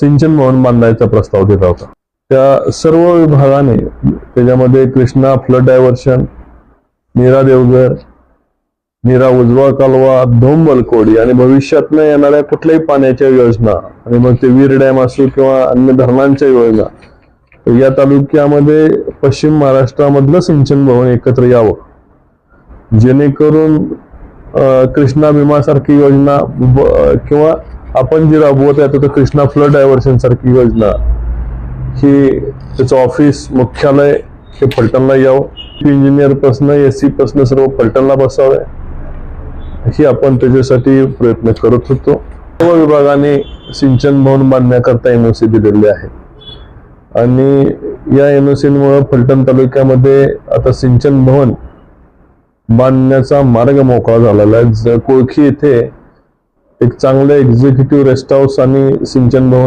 सिंचन भवन बांधायचा प्रस्ताव दिला होता. त्या सर्व विभागाने त्याच्यामध्ये कृष्णा फ्लड डायव्हर्शन नीरा देवघर नीरा उजवा कालवा धोम बलकोडी आणि भविष्यातनं येणाऱ्या कुठल्याही पाण्याच्या योजना आणि मग ते वीर डॅम असो किंवा अन्य धरणांच्या योजना या तालुक्यामध्ये पश्चिम महाराष्ट्रामधलं सिंचन भवन एकत्र यावं. जेणेकरून कृष्णा भीमासारखी योजना किंवा आपण जी राबवत आहे आता तर कृष्णा फ्लड डायव्हर्शन सारखी योजना. ही त्याचं ऑफिस मुख्यालय हे पलटणला यावं. इंजिनियर पासन एस सी पासन सर्व पलटणला बसावे. ही आपण त्याच्यासाठी प्रयत्न करत होतो. सर्व विभागाने सिंचन भवन बांधण्याकरता सी दिलेली आहे. आणि या एन ओ सीमुळं फलटण तालुक्यामध्ये आता सिंचन भवन बांधण्याचा मार्ग मोकळा झालेला आहे. ज- कोळखी येथे एक चांगलं एक्झिक्युटिव्ह रेस्ट हाऊस आणि सिंचन भवन